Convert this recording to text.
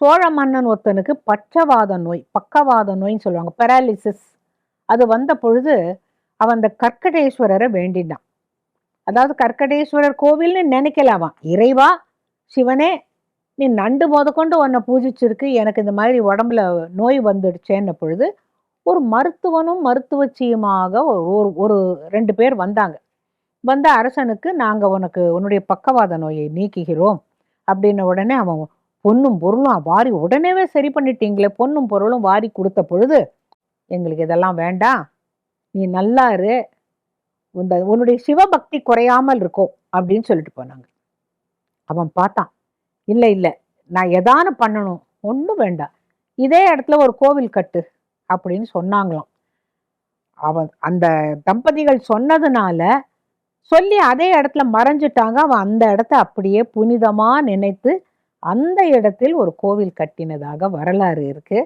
சோழ மன்னன் ஒருத்தனுக்கு பச்சவாத நோய் பக்கவாத நோய்ன்னு சொல்லுவாங்க பெராலிசிஸ் அது வந்த பொழுது அவன் அந்த கற்கடேஸ்வரரை வேண்டினான். அதாவது கற்கடேஸ்வரர் கோவில்னு நினைக்கலாமா இறைவா சிவனே நீ நண்டு முதக்கொண்டு உன்னை பூஜிச்சிருக்கு எனக்கு இந்த மாதிரி உடம்புல நோய் வந்துடுச்சேன்ன பொழுது ஒரு மருத்துவனும் மருத்துவச்சியுமாக ஒரு- ஒரு ரெண்டு பேர் வந்தாங்க. வந்த அரசனுக்கு நாங்கள் உனக்கு உன்னுடைய பக்கவாத நோயை நீக்குகிறோம். அப்படின்ன உடனே அவன் பொண்ணும் பொருளும் வாரி உடனேவே சரி பண்ணிட்டீங்களே பொண்ணும் பொருளும் வாரி கொடுத்த பொழுது எங்களுக்கு இதெல்லாம் வேண்டாம் நீ நல்லா இரு இந்த உன்னுடைய சிவபக்தி குறையாமல் இருக்கும் அப்படின்னு சொல்லிட்டு போனாங்க. அவன் பார்த்தான் இல்லை இல்லை நான் எதானு பண்ணணும் ஒன்றும் வேண்டாம் இதே இடத்துல ஒரு கோவில் கட்டு அப்படின்னு சொன்னாங்களாம். அவன் அந்த தம்பதிகள் சொன்னதுனால சொல்லி அதே இடத்துல மறைஞ்சிட்டாங்க அவன் அந்த இடத்த அப்படியே புனிதமாக நினைத்து அந்த இடத்தில் ஒரு கோவில் கட்டினதாக வரலாறு இருக்கு.